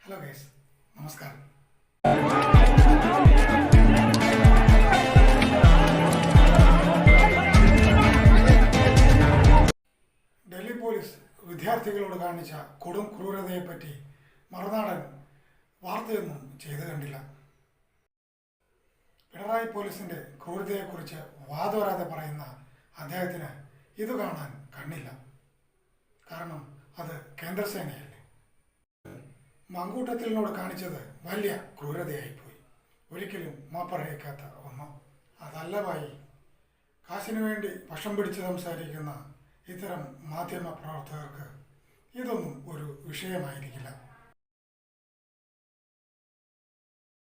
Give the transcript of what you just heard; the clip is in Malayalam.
ഹലോ ഗൈസ് നമസ്കാരം ഡൽഹി പോലീസ് വിദ്യാർത്ഥികളോട് കാണിച്ച കൊടും ക്രൂരതയെപ്പറ്റി മറുനാടൻ വാർത്തയൊന്നും ചെയ്തു കണ്ടില്ല. പിണറായി പോലീസിന്റെ ക്രൂരതയെക്കുറിച്ച് വാദോരാതെ പറയുന്ന അദ്ദേഹത്തിന് ഇത് കാണാൻ കണ്ണില്ല. കാരണം അത് കേന്ദ്രസേനയല്ലേ. മങ്കൂട്ടത്തിലിനോട് കാണിച്ചത് വലിയ ക്രൂരതയായിപ്പോയി. ഒരിക്കലും മാപ്പറയിക്കാത്ത ഒന്ന്. അതല്ല വായി കാശിനു വേണ്ടി വഷം പിടിച്ച് സംസാരിക്കുന്ന ഇത്തരം മാധ്യമ പ്രവർത്തകർക്ക് ഇതൊന്നും ഒരു വിഷയമായിരിക്കില്ല.